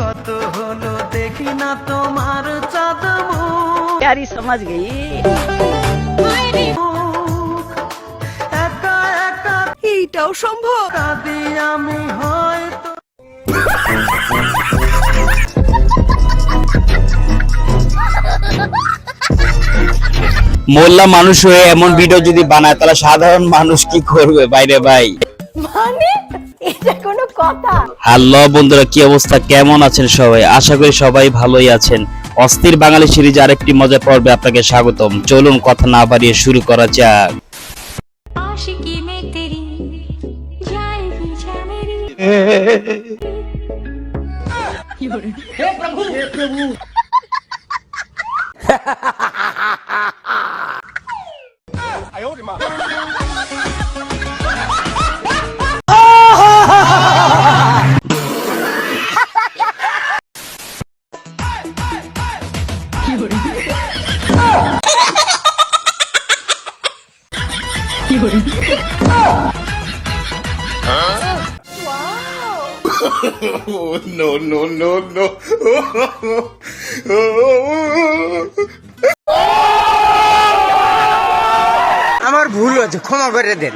কত হলো দেখি না তোমার চাঁদ প্যারি সমাজ গেই এইটাও সম্ভব। কাঁদি আমি হয়তো। মোল্লা মানুষ হয়ে এমন ভিডিও যদি বানায় তাহলে সাধারণ মানুষ কি করবে? বাইরে ভাই। মানে? হ্যালো বন্ধুরা কি অবস্থা? কেমন আছেন সবাই? আশা করি সবাই ভালোই আছেন। অস্থির বাঙালি সিরিজ আরেকটি মজা পর্বে আপনাকে স্বাগতম। চলুন কথা না বাড়িয়ে শুরু করা যাক। প্রভু! no, no, no, no. আমার ভুল হয়েছে ক্ষমা করে দেন